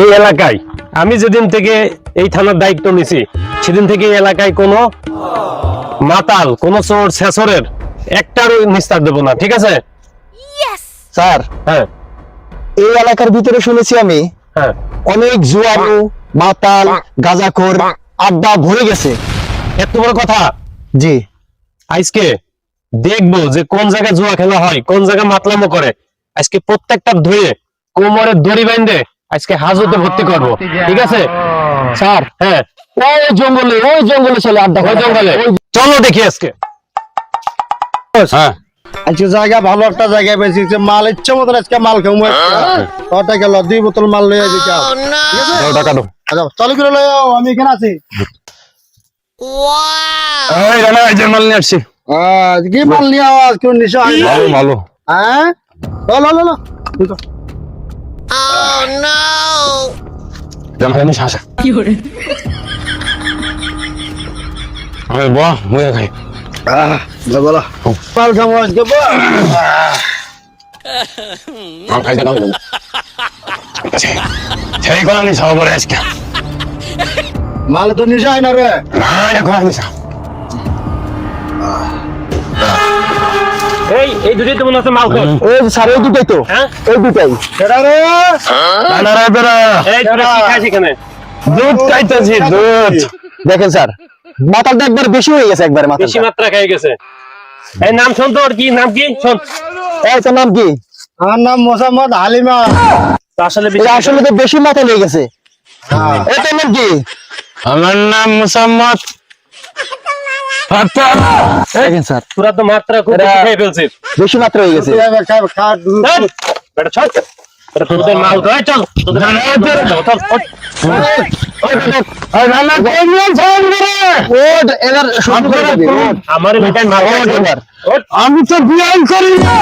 এই এলাকায়। আমি যেদিন থেকে এই থানার দায়িত্ব নিছি সেদিন থেকে এই এলাকায় কোনো মাতাল কোনো চোর ছেসরের একটারও নিস্তার দেবো না ঠিক আছে? স্যার হ্যাঁ। এই এলাকার ভিতরে শুনেছি আমি হ্যাঁ। অনেক জুয়ারু মাতাল গাজাখোর আড্ডা ভরে গেছে। এত বড় কথা? জি। আজকে দেখব যে কোন জায়গায় জুয়া খেলা হয় কোন জায়গায় মাতলামো করে। আজকে প্রত্যেকটা ধুয়ে কোমরে দড়ি বাইন্ধে আজকে হাজতে ভর্তি করব। ঠিক আছে? স্যার হ্যাঁ। ওই জঙ্গলে ওই জঙ্গলে চলে আড্ডা ওই জঙ্গলে। চলো দেখি আজকে। হ্যাঁ। আজকে জায়গা ভালো একটা পেয়েছি মাল ইচ্ছে আজকে মাল কটা গেল দুই বোতল মাল টাকা দাও। আচ্ছা আমি এখানে আছি। এই রানা এই যে মাল নিয়ে আসছি। আহ, কি মাল নিয়ে আওয়াজ কেউ নিশা ভালো ভালো। হ্যাঁ? লো লো লো আরে বাহ মুয়ে খাই আহ, লো, বলো মাল খাব আজকে বল। মাল খাইতে দাও সেই কোন আমি সব করে আজকে মাল তো নিশা হয় না রে না এখন আমি সব এই এই দুটোই তো মনে হচ্ছে মাল খাও ওই স্যার এই দুটাই তো। হ্যাঁ? এই দুটাই। সেটা রে! রানা রে বেরা এই তোরা কি খাইছিস এখানে? দুধ খাইতেছি দুধ। দেখেন স্যার মাথাটা একবার বেশি হয়ে গেছে একবারে মাথা বেশি মাত্রা খাই গেছে। এই নাম শোন তো ওর কি নাম কি? শোন। এই তোর নাম কি? আমার নাম মোসাম্মদ হালিমা। আসলে আসলে তো বেশি মাথা লেগেছে গেছে। হ্যাঁ। এই তোর নাম কি? আমার নাম মুসাম্মদ দেখেন স্যার তোরা তো মাত্রা খুব বেশি খেয়ে ফেলছিস বেশি মাত্রা হয়ে গেছে। বেটা তোদের মাল তো এই চল তোদের মাল চল, চল, ওঠ। এই রান্না করে নিয়ে যান রে ওট এবার শুরু করে আমার বেটাই মাল এবার ওঠ। আমি তো বিয়াই করি না